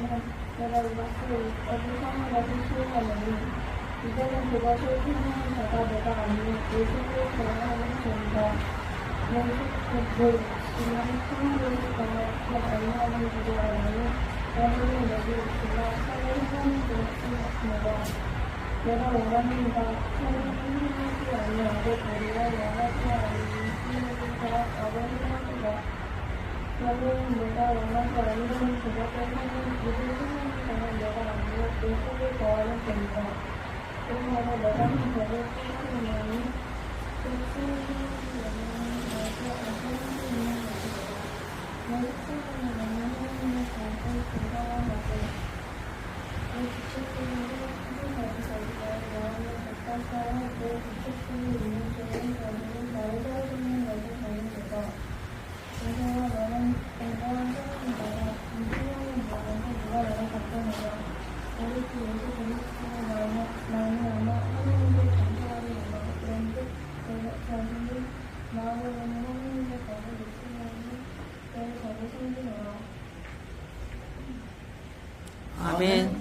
내가 이것을 어디 상하라도 수용하노니 이제는 그것을 생각하는 자가 내가 아니니 예수를 전하는 존이다. 내 지금 생각을 전하고 알려하는 줄을 알니 너희는 내게 있으나 살을 행하는 것입니다. 내가 원하는 바 살을 행하지 아니하고 도리어 원하지 않는 힘으로서 나를 행하리라. 너는 내가 원하지 않는 그것을 하는 행하는 자는 내가 아니요 내 속에 거하는 존이다. 그러므로 내가 한 죄를 깨달으니 그 죄는 나에게 아무 있는 것이다. 내 속에는 나는 하나님의 자를 건강하고 내 지체들을 하나님의 자리가 마음을 가까이하여 내 지체들이 있는 죄는 저는 나를 살아주는 것을 가는 인생아 너는 건강한 사람이 나라 인생하는 나라에서 누가 나를 바꿔내라 우리 주 섬기노라 아멘.